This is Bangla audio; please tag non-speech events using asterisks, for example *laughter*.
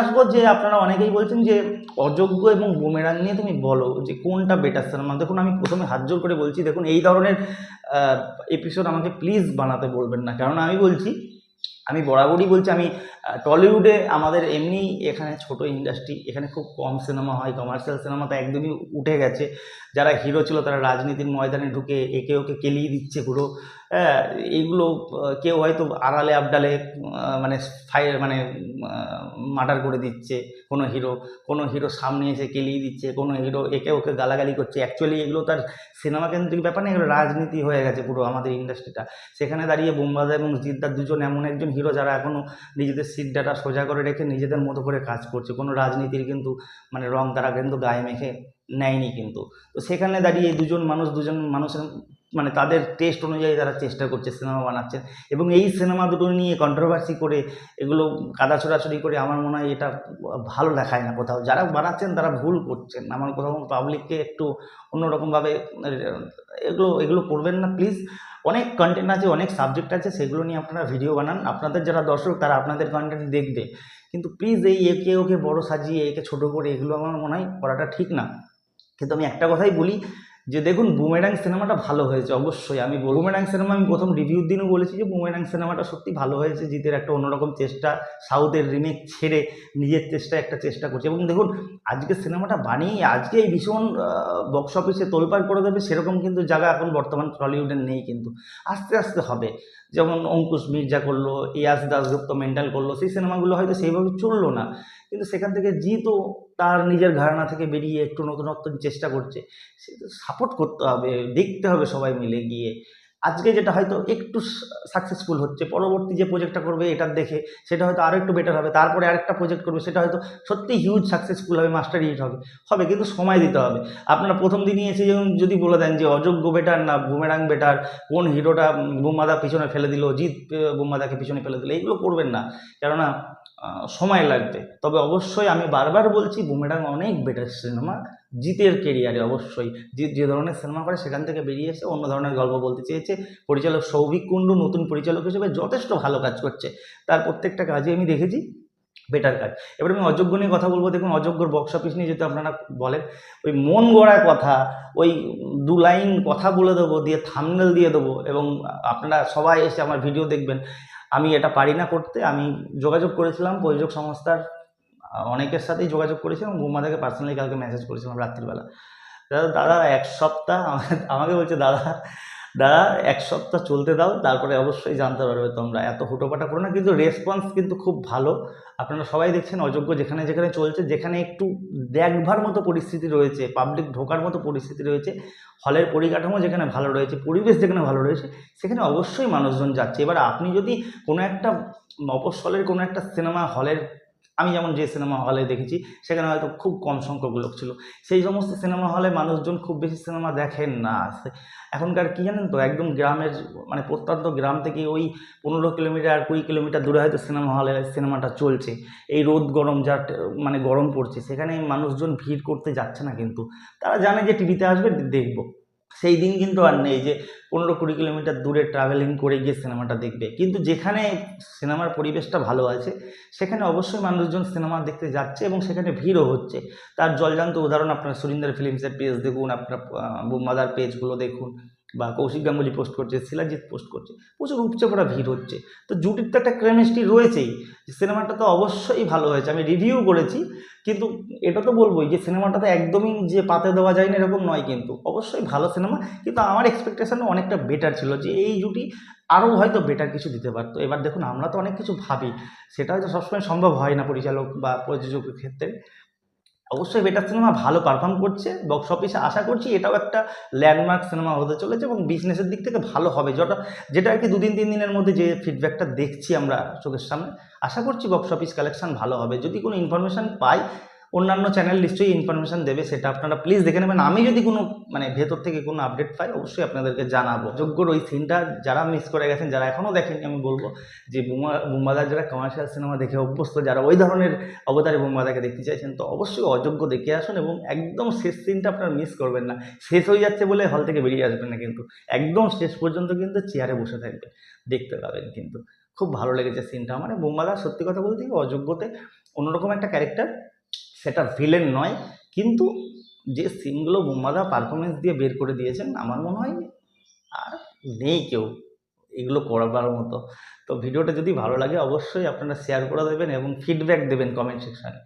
আসব যে আপনারা অনেকেই বলছেন যে অযোগ্য এবং বুমেরাং নিয়ে তুমি বলো যে কোনটা বেটার সিনেমা দেখুন, আমি প্রথমে হাত জোর করে বলছি, দেখুন, এই ধরনের এপিসোড আমাকে প্লিজ বানাতে বলবেন না। কারণ আমি বলছি, আমি বরাবরই বলছি, আমি টলিউডে আমাদের এমনি এখানে ছোট ইন্ডাস্ট্রি এখানে খুব কম সিনেমা হয় কমার্শিয়াল সিনেমা তো একদমই উঠে গেছে। যারা হিরো ছিল, তারা রাজনীতির ময়দানে ঢুকে একে ওকে কেলিয়ে দিচ্ছে পুরো। হ্যাঁ এইগুলো কেউ হয়তো আড়ালে, আবডালে মানে ফায়ার মানে মার্ডার করে দিচ্ছে কোনো হিরো। কোনো হিরো সামনে এসে কেলিয়ে দিচ্ছে, কোনো হিরো একে ওকে গালাগালি করছে। অ্যাকচুয়ালি এগুলো তার সিনেমা কেন্দ্রিক ব্যাপার না, এগুলো রাজনীতি হয়ে গেছে পুরো আমাদের ইন্ডাস্ট্রিটা। সেখানে দাঁড়িয়ে বোমবাদা এবং জিদ্দার দুজন এমন একজন হিরো যারা এখনও নিজেদের সিট ডাটা সোজা করে রেখে নিজেদের মতো করে কাজ করছে। কোনো রাজনীতির কিন্তু মানে রং তারা কিন্তু গায়ে মেখে নেয়নি কিন্তু। তো সেখানে দাঁড়িয়ে দুজন মানুষ, দুজন মানুষের মানে তাদের টেস্ট অনুযায়ী তারা চেষ্টা করছে সিনেমা বানাচ্ছেন এবং এই সিনেমা দুটো নিয়ে কন্ট্রোভার্সি করে, এগুলো কাদা ছোড়াছড়ি করে আমার মনে হয় এটা ভালো দেখায় না কোথাও। যারা বানাচ্ছেন তারা ভুল করছেন। আমার কোথাও পাবলিককে একটু অন্যরকমভাবে, এগুলো এগুলো করবেন না প্লিজ অনেক কন্টেন্ট আছে, অনেক সাবজেক্ট আছে, সেগুলো নিয়ে আপনারা ভিডিও বানান। আপনাদের যারা দর্শক, তারা আপনাদের কন্টেন্ট দেখবে। কিন্তু প্লিজ এই একে ওকে বড় সাজিয়ে, একে ছোট করে, এগুলো আমার মনে হয় করাটা ঠিক না। কিন্তু আমি একটা কথাই বলি যে দেখুন বুমেরাং সিনেমাটা ভালো হয়েছে, অবশ্যই আমি বুমেরাং সিনেমা আমি প্রথম রিভিউর দিনও বলেছি যে বুমেরাং সিনেমাটা সত্যি ভালো হয়েছে, জিতের একটা অন্যরকম চেষ্টা, সাউথের রিমেক ছেড়ে নিজের চেষ্টায় একটা চেষ্টা করছে। এবং দেখুন, আজকে সিনেমাটা বানিয়ে আজকে এই ভীষণ বক্স অফিসে তোলপাড় করে দেবে, সেরকম কিন্তু জায়গা এখন বর্তমান টলিউডের নেই কিন্তু। আস্তে আস্তে হবে। যেমন অঙ্কুশ মির্জা করল ইয়াস দাসগুপ্ত মেন্টাল করল, সেই সিনেমাগুলো হয়তো সেইভাবে চলল না। কিন্তু সেখান থেকে জিতও তার নিজের ঘরানা থেকে বেরিয়ে একটু নতুনত্ব চেষ্টা করছে। সে তো সাপোর্ট করতে হবে, দেখতে হবে সবাই মিলে গিয়ে। আজকে যেটা হয়তো একটু সাকসেসফুল হচ্ছে পরবর্তী যে প্রজেক্টটা করবে এটার দেখে সেটা হয়তো আরও একটু বেটার হবে তারপরে আরেকটা প্রজেক্ট করবে সেটা হয়তো সত্যি হিউজ সাকসেসফুল হবে মাস্টার হিট হবে হবে কিন্তু সময় দিতে হবে। আপনারা প্রথম দিনই এসে যেমন যদি বলে দেন যে অযোগ্য বেটার না বুমেরাং বেটার কোন হিরোটা বুম্বাদা পিছনে ফেলে দিল জিৎ আহ, পিছনে ফেলে দিল এইগুলো করবেন না। কেননা সময় লাগবে। তবে অবশ্যই আমি বারবার বলছি বুমেরাং অনেক বেটার সিনেমা জিতের কেরিয়ারে অবশ্যই। জিৎ যে ধরনের সিনেমা করে সেখান থেকে বেরিয়ে এসে অন্য ধরনের গল্প বলতে চেয়েছে। পরিচালক সৌভিক কুণ্ডু নতুন পরিচালক হিসেবে যথেষ্ট ভালো কাজ করছে। তার প্রত্যেকটা কাজই আমি দেখেছি। বেটার কাজ। এবার আমি অযোগ্য নিয়ে কথা বলব। দেখুন, অযোগ্যর বক্স অফিস নিয়ে যদি আপনারা বলেন, ওই মন গড়া কথা, ওই দু লাইন কথা বলে দেবো, দিয়ে থামনেল দিয়ে দেবো এবং আপনারা সবাই এসে আমার ভিডিও দেখবেন। আমি এটা পারি না করতে। আমি যোগাযোগ করেছিলাম, প্রযোজক সংস্থার অনেকের সাথেই যোগাযোগ করেছিলাম বুমাদাকে পার্সোনালি কালকে মেসেজ করেছিলাম রাত্রিবেলা। দাদা দাদা, এক সপ্তাহ *laughs* আমাকে- বলছে, দাদা দাদা, এক সপ্তাহ চলতে দাও, তারপরে অবশ্যই জানতে পারবে তোমরা। এত হুটোপাটা করো না, কিন্তু রেসপন্স কিন্তু খুব ভালো। আপনারা সবাই দেখছেন, অযোগ্য যেখানে যেখানে চলছে, যেখানে একটু দেখবার মতো পরিস্থিতি রয়েছে পাবলিক ঢোকার মতো পরিস্থিতি রয়েছে, হলের পরিকাঠামো যেখানে ভালো রয়েছে, পরিবেশ যেখানে ভালো রয়েছে, সেখানে অবশ্যই মানুষজন যাচ্ছে। এবার আপনি যদি কোনো একটা মফস্বলের কোনো একটা সিনেমা, হলের আমি যেমন যে সিনেমা হলে দেখেছি, সেখানে হয়তো খুব কম সংখ্যক লোক ছিল। সেই সমস্ত সিনেমা হলে মানুষজন খুব বেশি সিনেমা দেখেন না। এখনকার কী জানেন তো, একদম গ্রামের মানে প্রত্যন্ত গ্রাম থেকে ওই পনেরো কিলোমিটার কুড়ি কিলোমিটার দূরে হয়তো সিনেমা হলে সিনেমাটা চলছে। এই রোদ গরম যা মানে গরম পড়ছে, সেখানে মানুষজন ভিড় করতে যাচ্ছে না কিন্তু। তারা জানে যে টিভিতে আসবে, দেখব। সেই দিন কিন্তু আর নেই যে পনেরো কুড়ি কিলোমিটার দূরে ট্রাভেলিং করে গিয়ে সিনেমাটা দেখবে। কিন্তু যেখানে সিনেমার পরিবেশটা ভালো আছে, সেখানে অবশ্যই মানুষজন সিনেমা দেখতে যাচ্ছে এবং সেখানে ভিড়ও হচ্ছে। তার জলজান্ত উদাহরণ আপনার সুরিন্দর ফিল্মসের পেজ দেখুন, আপনার মাদার পেজগুলো দেখুন। বা কৌশিক গাঙ্গুলি পোস্ট করছে, শিলাজিৎ পোস্ট করছে, প্রচুর উপচে পড়া ভিড় হচ্ছে। তো জুটির তো একটা কেমিস্ট্রি রয়েছেই সিনেমাটা তো অবশ্যই ভালো হয়েছে। আমি রিভিউ করেছি, কিন্তু এটা তো বলবোই যে সিনেমাটা তো একদমই যে পাতে দেওয়া যায় না এরকম নয় কিন্তু। অবশ্যই ভালো সিনেমা কিন্তু আমার এক্সপেকটেশন অনেকটা বেটার ছিল যে এই জুটি আরও হয়তো বেটার কিছু দিতে পারতো। এবার দেখুন, আমরা তো অনেক কিছু ভাবি, সেটা হয়তো সবসময় সম্ভব হয় না পরিচালক বা প্রযোজকের ক্ষেত্রে। অবশ্যই বেটার সিনেমা ভালো পারফর্ম করছে বক্স অফিসে আশা করছি এটাও একটা ল্যান্ডমার্ক সিনেমা হতে চলেছে এবং বিজনেসের দিক থেকে ভালো হবে। যেটা যেটা আর কি দুদিন, তিন দিনের মধ্যে যে ফিডব্যাকটা দেখছি আমরা চোখের সামনে, আশা করছি বক্স অফিস কালেকশান ভালো হবে। যদি কোনো ইনফরমেশান পাই অন্যান্য চ্যানেল নিশ্চয়ই ইনফরমেশান দেবে সেটা আপনারা প্লিজ দেখে নেবেন। আমি যদি কোনো মানে ভেতর থেকে কোনো আপডেট পাই, অবশ্যই আপনাদেরকে জানাব। যোগ্যর ওই সিনটা যারা মিস করে গেছেন, যারা এখনও দেখেননি, আমি বলব যে বুমা, বুম্বাদার যারা কমার্শিয়াল সিনেমা দেখে অভ্যস্ত, যারা ওই ধরনের অবতারে বুম্বাদাকে দেখতে চাইছেন, তো অবশ্যই অযোগ্য দেখে আসুন এবং একদম শেষ সিনটা আপনারা মিস করবেন না। শেষ হয়ে যাচ্ছে বলে হল থেকে বেরিয়ে আসবেন না কিন্তু। একদম শেষ পর্যন্ত কিন্তু চেয়ারে বসে থাকবে দেখতে পাবেন কিন্তু। খুব ভালো লেগেছে সিনটা মানে বুম্বাদা সত্যি কথা বলতে অযোগ্যতে অন্যরকম একটা ক্যারেক্টার সেটা ভিলেন নয়, কিন্তু যে সিনগুলো বোম্বাদা পারফরমেন্স দিয়ে বের করে দিয়েছেন, আমার মনে হয় আর নেই কেউ এগুলো করবার মতো। তো ভিডিওটা যদি ভালো লাগে, অবশ্যই আপনারা শেয়ার করে দেবেন এবং ফিডব্যাক দেবেন কমেন্ট সেকশানে